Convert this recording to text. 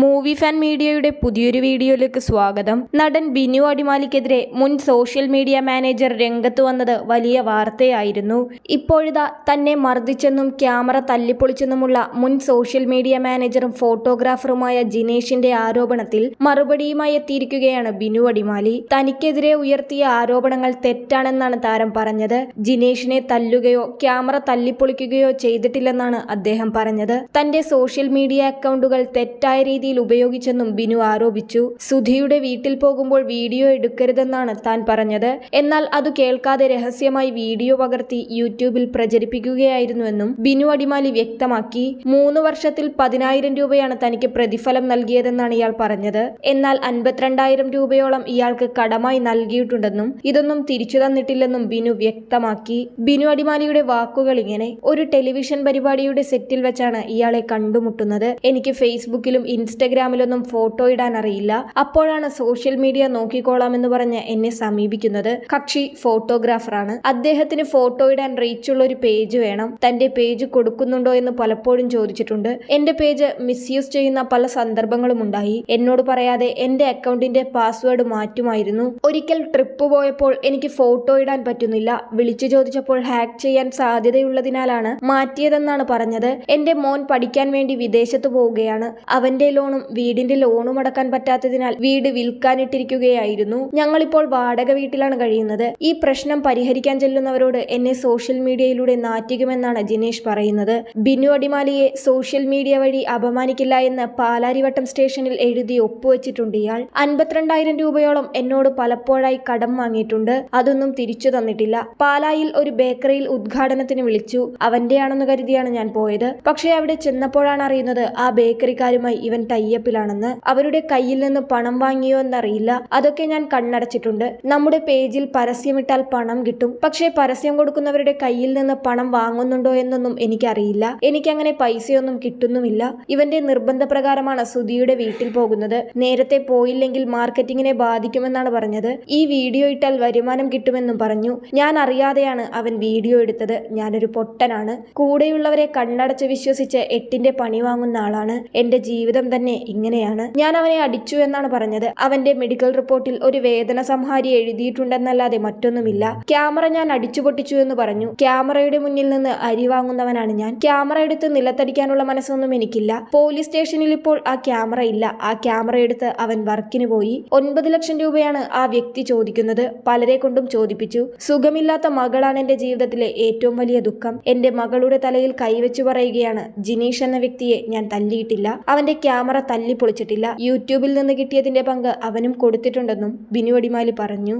Movie fan മീഡിയയുടെ പുതിയൊരു വീഡിയോയിലേക്ക് സ്വാഗതം. നടൻ ബിനു അടിമാലിക്കെതിരെ മുൻ സോഷ്യൽ മീഡിയ മാനേജർ രംഗത്ത് വന്നത് വലിയ വാർത്തയായിരുന്നു. ഇപ്പോഴിതാ തന്നെ മർദ്ദിച്ചെന്നും ക്യാമറ തല്ലിപ്പൊളിച്ചെന്നുമുള്ള മുൻ സോഷ്യൽ മീഡിയ മാനേജറും ഫോട്ടോഗ്രാഫറുമായ ജിനേഷിന്റെ ആരോപണത്തിൽ മറുപടിയുമായി എത്തിയിരിക്കുകയാണ് ബിനു അടിമാലി. തനിക്കെതിരെ ഉയർത്തിയ ആരോപണങ്ങൾ തെറ്റാണെന്നാണ് താരം പറഞ്ഞത്. ജിനേഷിനെ തല്ലുകയോ ക്യാമറ തല്ലിപ്പൊളിക്കുകയോ ചെയ്തിട്ടില്ലെന്നാണ് അദ്ദേഹം പറഞ്ഞത്. തന്റെ സോഷ്യൽ മീഡിയ അക്കൗണ്ടുകൾ തെറ്റായ രീതിയിൽ ഉപയോഗിച്ചെന്നും ബിനു ആരോപിച്ചു. സുധിയുടെ വീട്ടിൽ പോകുമ്പോൾ വീഡിയോ എടുക്കരുതെന്നാണ് താൻ പറഞ്ഞത്. എന്നാൽ അത് കേൾക്കാതെ രഹസ്യമായി വീഡിയോ പകർത്തി യൂട്യൂബിൽ പ്രചരിപ്പിക്കുകയായിരുന്നുവെന്നും ബിനു അടിമാലി വ്യക്തമാക്കി. മൂന്ന് വർഷത്തിൽ പതിനായിരം രൂപയാണ് തനിക്ക് പ്രതിഫലം നൽകിയതെന്നാണ് ഇയാൾ പറഞ്ഞത്. എന്നാൽ അൻപത്തിരണ്ടായിരം രൂപയോളം ഇയാൾക്ക് കടമായി നൽകിയിട്ടുണ്ടെന്നും ഇതൊന്നും തിരിച്ചു തന്നിട്ടില്ലെന്നും ബിനു വ്യക്തമാക്കി. ബിനു അടിമാലിയുടെ വാക്കുകൾ ഇങ്ങനെ ഒരു ടെലിവിഷൻ പരിപാടിയുടെ സെറ്റിൽ വെച്ചാണ് ഇയാളെ കണ്ടുമുട്ടുന്നത്. എനിക്ക് ഫേസ്ബുക്കിലും ഇൻസ്റ്റഗ്രാമിലൊന്നും ഫോട്ടോ ഇടാൻ അറിയില്ല. അപ്പോഴാണ് സോഷ്യൽ മീഡിയ നോക്കിക്കോളാം എന്ന് പറഞ്ഞ് എന്നെ സമീപിക്കുന്നത്. കക്ഷി ഫോട്ടോഗ്രാഫറാണ്. അദ്ദേഹത്തിന് ഫോട്ടോ ഇടാൻ റീച്ചുള്ള ഒരു പേജ് വേണം. തന്റെ പേജ് കൊടുക്കുന്നുണ്ടോ എന്ന് പലപ്പോഴും ചോദിച്ചിട്ടുണ്ട്. എന്റെ പേജ് മിസ്യൂസ് ചെയ്യുന്ന പല സന്ദർഭങ്ങളും ഉണ്ടായി. എന്നോട് പറയാതെ എന്റെ അക്കൗണ്ടിന്റെ പാസ്വേഡ് മാറ്റുമായിരുന്നു. ഒരിക്കൽ ട്രിപ്പ് പോയപ്പോൾ എനിക്ക് ഫോട്ടോ ഇടാൻ പറ്റുന്നില്ല. വിളിച്ചു ചോദിച്ചപ്പോൾ ഹാക്ക് ചെയ്യാൻ സാധ്യതയുള്ളതിനാലാണ് മാറ്റിയതെന്നാണ് പറഞ്ഞത്. എന്റെ മോൻ പഠിക്കാൻ വേണ്ടി വിദേശത്ത് പോവുകയാണ്. അവന്റെ ലോണും വീടിന്റെ ലോണും അടക്കാൻ പറ്റാത്തതിനാൽ വീട് വിൽക്കാനിട്ടിരിക്കുകയായിരുന്നു. ഞങ്ങളിപ്പോൾ വാടക വീട്ടിലാണ് കഴിയുന്നത്. ഈ പ്രശ്നം പരിഹരിക്കാൻ ചെല്ലുന്നവരോട് എന്നെ സോഷ്യൽ മീഡിയയിലൂടെ നാറ്റിക്കുമെന്നാണ് ജിനേഷ് പറയുന്നത്. ബിനു അടിമാലിയെ സോഷ്യൽ മീഡിയ വഴി അപമാനിക്കില്ല എന്ന് പാലാരിവട്ടം സ്റ്റേഷനിൽ എഴുതി ഒപ്പുവെച്ചിട്ടുണ്ട് ഇയാൾ. അൻപത്തിരണ്ടായിരം രൂപയോളം എന്നോട് പലപ്പോഴായി കടം വാങ്ങിയിട്ടുണ്ട്. അതൊന്നും തിരിച്ചു തന്നിട്ടില്ല. പാലായിൽ ഒരു ബേക്കറിയിൽ ഉദ്ഘാടനത്തിന് വിളിച്ചു. അവന്റെയാണെന്ന് കരുതിയാണ് ഞാൻ പോയത്. പക്ഷേ അവിടെ ചെന്നപ്പോഴാണ് അറിയുന്നത് ആ ബേക്കറിക്കാരുമായി ഇവൻ ടൈയപ്പിലാണെന്ന് അവരുടെ കയ്യിൽ നിന്ന് പണം വാങ്ങിയോ എന്നറിയില്ല. അതൊക്കെ ഞാൻ കണ്ണടച്ചിട്ടുണ്ട്. നമ്മുടെ പേജിൽ പരസ്യമിട്ടാൽ പണം കിട്ടും. പക്ഷേ പരസ്യം കൊടുക്കുന്നവരുടെ കയ്യിൽ നിന്ന് പണം വാങ്ങുന്നുണ്ടോ എന്നൊന്നും എനിക്കറിയില്ല. എനിക്കങ്ങനെ പൈസയൊന്നും കിട്ടുന്നുമില്ല. ഇവന്റെ നിർബന്ധപ്രകാരമാണ് സുധിയുടെ വീട്ടിൽ പോകുന്നത്. നേരത്തെ പോയില്ലെങ്കിൽ മാർക്കറ്റിങ്ങിനെ ബാധിക്കുമെന്നാണ് പറഞ്ഞത്. ഈ വീഡിയോ ഇട്ടാൽ വരുമാനം കിട്ടുമെന്നും പറഞ്ഞു. ഞാൻ അറിയാതെയാണ് അവൻ വീഡിയോ എടുത്തത്. ഞാനൊരു പൊട്ടനാണ്. കൂടെയുള്ളവരെ കണ്ണടച്ച് വിശ്വസിച്ച് എട്ടിന്റെ പണി വാങ്ങുന്ന ആളാണ്. എന്റെ ജീവിതം തന്നെ ഇങ്ങനെയാണ്. ഞാൻ അവനെ അടിച്ചു എന്നാണ് പറഞ്ഞത്. അവന്റെ മെഡിക്കൽ റിപ്പോർട്ടിൽ ഒരു വേദന സംഹാരി എഴുതിയിട്ടുണ്ടെന്നല്ലാതെ മറ്റൊന്നുമില്ല. ക്യാമറ ഞാൻ അടിച്ചു പൊട്ടിച്ചു എന്ന് പറഞ്ഞു. ക്യാമറയുടെ മുന്നിൽ നിന്ന് അരി വാങ്ങുന്നവനാണ് ഞാൻ. ക്യാമറ എടുത്ത് നിലത്തടിക്കാനുള്ള മനസ്സൊന്നും എനിക്കില്ല. പോലീസ് സ്റ്റേഷനിൽ ഇപ്പോൾ ആ ക്യാമറ ഇല്ല. ആ ക്യാമറ എടുത്ത് അവൻ വർക്കിന് പോയി. ഒൻപത് ലക്ഷം രൂപയാണ് ആ വ്യക്തി ചോദിക്കുന്നത്. പലരെ കൊണ്ടും ചോദിപ്പിച്ചു. സുഖമില്ലാത്ത മകളാണ് എന്റെ ജീവിതത്തിലെ ഏറ്റവും വലിയ ദുഃഖം. എന്റെ മകളുടെ തലയിൽ കൈവച്ചു പറയുകയാണ് ജിനീഷ് എന്ന വ്യക്തിയെ ഞാൻ തല്ലിയിട്ടില്ല. അവന്റെ ക്യാമറ തല്ലി പൊളിച്ചിട്ടില്ല യൂട്യൂബിൽ നിന്ന് കിട്ടിയതിന്റെ പങ്ക് അവനും കൊടുത്തിട്ടുണ്ടെന്നും ബിനു അടിമാലി പറഞ്ഞു.